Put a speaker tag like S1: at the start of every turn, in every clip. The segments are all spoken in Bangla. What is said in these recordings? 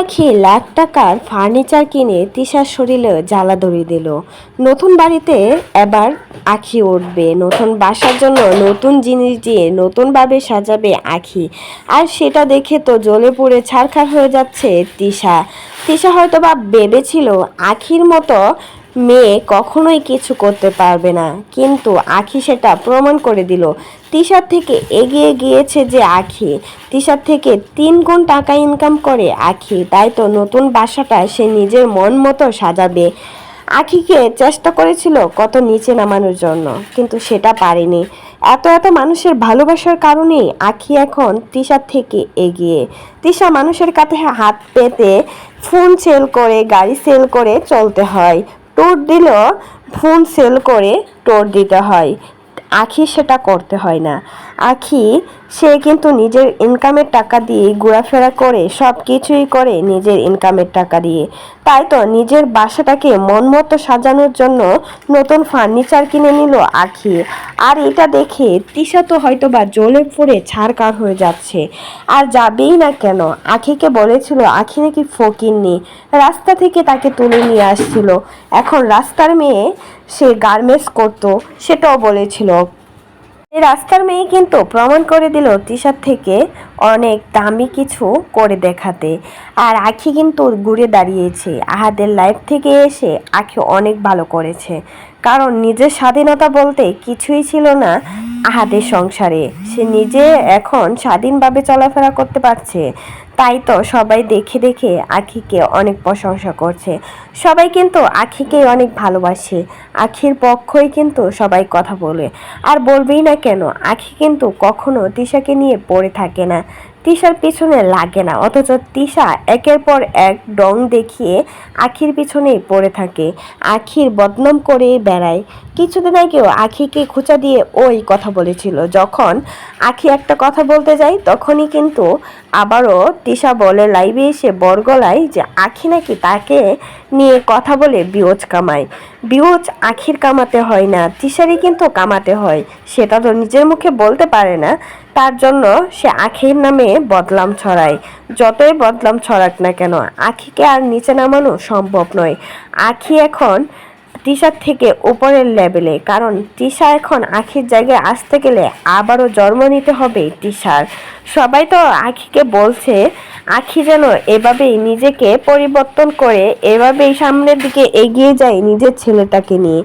S1: আখি লাখ টাকার ফার্নিচার কিনে তিশার শরীরে জ্বালা ধরিয়ে দিল। নতুন বাড়িতে এবার আখি উঠবে। নতুন বাসার জন্য নতুন জিনিস দিয়ে নতুনভাবে সাজাবে আখি। আর সেটা দেখে তো জ্বলে পড়ে ছারখার হয়ে যাচ্ছে তিশা। তিশা হয়তো বা ভেবেছিল আখির মতো মেয়ে কখনোই কিছু করতে পারবে না। কিন্তু আখি সেটা প্রমাণ করে দিল। তিশার থেকে এগিয়ে গিয়েছে যে আখি। তিশার থেকে তিন গুণ টাকা ইনকাম করে আখি। তাই তো নতুন বাসাটা সে নিজের মন মতো সাজাবে। আখিকে চেষ্টা করেছিল কত নিচে নামানোর জন্য, কিন্তু সেটা পারেনি। এত এত মানুষের ভালোবাসার কারণেই আখি এখন তিশার থেকে এগিয়ে। তিশা মানুষের কাছে হাত পেতে ফোন সেল করে, গাড়ি সেল করে চলতে হয়। টোর দিলেও ফোন সেল করে টোর দিতে হয়। আখি সেটা করতে হয় না। আখি, সে কিন্তু নিজের ইনকামের টাকা দিয়ে ঘোরাফেরা করে সব কিছুই করে নিজের ইনকামের টাকা দিয়ে। তাই তো নিজের বাসাটাকে মন মতো সাজানোর জন্য নতুন ফার্নিচার কিনে নিল আখি। আর এটা দেখে তিশা তো হয়তো বা জ্বলে পড়ে ছাড়কার হয়ে যাচ্ছে। আর যাবেই না কেন? আখিকে বলেছিল, আখি নাকি ফকিরনি রাস্তা থেকে তাকে তুলে নিয়ে আসছিল। এখন রাস্তার মেয়ে সে গার্মেন্টস করতো, সেটাও বলেছিল। এই রাস্তার মেয়ে কিন্তু প্রমাণ করে দিল তিশার থেকে অনেক দামি কিছু করে দেখাতে। আর আখি কিন্তু ঘুরে দাঁড়িয়েছে। আহাদের লাইফ থেকে এসে আখি অনেক ভালো করেছে। কারণ নিজের স্বাধীনতা বলতে কিছুই ছিল না আহাদের সংসারে। সে নিজে এখন স্বাধীনভাবে চলাফেরা করতে পারছে। তাই তো সবাই দেখে দেখে আখিকে অনেক প্রশংসা করছে। সবাই কিন্তু আখিকে অনেক ভালোবাসে। আখির পক্ষই কিন্তু সবাই কথা বলে। আর বলবেই না কেন, আখি কিন্তু কখনো তিশাকে নিয়ে পড়ে থাকে না। তিশার পিছনে লাগে না, অথচ তিশা একের পর এক ডং দেখিয়ে আখির পিছনেই পড়ে থাকে। আখির বদনাম করে বেড়ায়। কিছুদিন আগেও আখিকে খোঁচা দিয়ে ওই কথা বলেছিল। যখন আখি একটা কথা বলতে যায়, তখনই কিন্তু আবারও তিশা বলে, লাইভে এসে বরগলায় যে আখি নাকি তাকে নিয়ে কথা বলে বিওজ কামায়। বিয়োজ আখির কামাতে হয় না, তিশারই কিন্তু কামাতে হয়। সেটা তো নিজের মুখে বলতে পারে না। তার জন্য সে আখির নামে বদলাম ছড়ায়। যতই বদলাম ছড়াক না কেন, আখিকে আর নিচে নামানো সম্ভব নয়। আখি এখন তিশার থেকে উপরের লেভেলে, কারণ তিশা এখন আখির জায়গায় আসতে গেলে আবারও জন্ম নিতে হবে তিশার। সবাই তো আখিকে বলছে, আখি যেন এভাবেই নিজেকে পরিবর্তন করে এভাবেই সামনের দিকে এগিয়ে যায় নিজের ছেলেটাকে নিয়ে।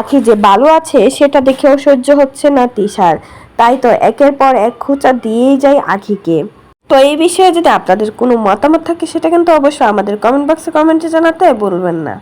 S1: আখি যে ভালো আছে, সেটা দেখেও সহ্য হচ্ছে না তিশার। তাই তো একের পর এক খোঁচা দিয়েই যাই আখিকে তো এই বিষয়ে যদি আপনাদের কোনো মতামত থাকে, সেটা কিন্তু অবশ্যই আমাদের কমেন্ট বক্সে কমেন্টে জানাতে বলবেন না।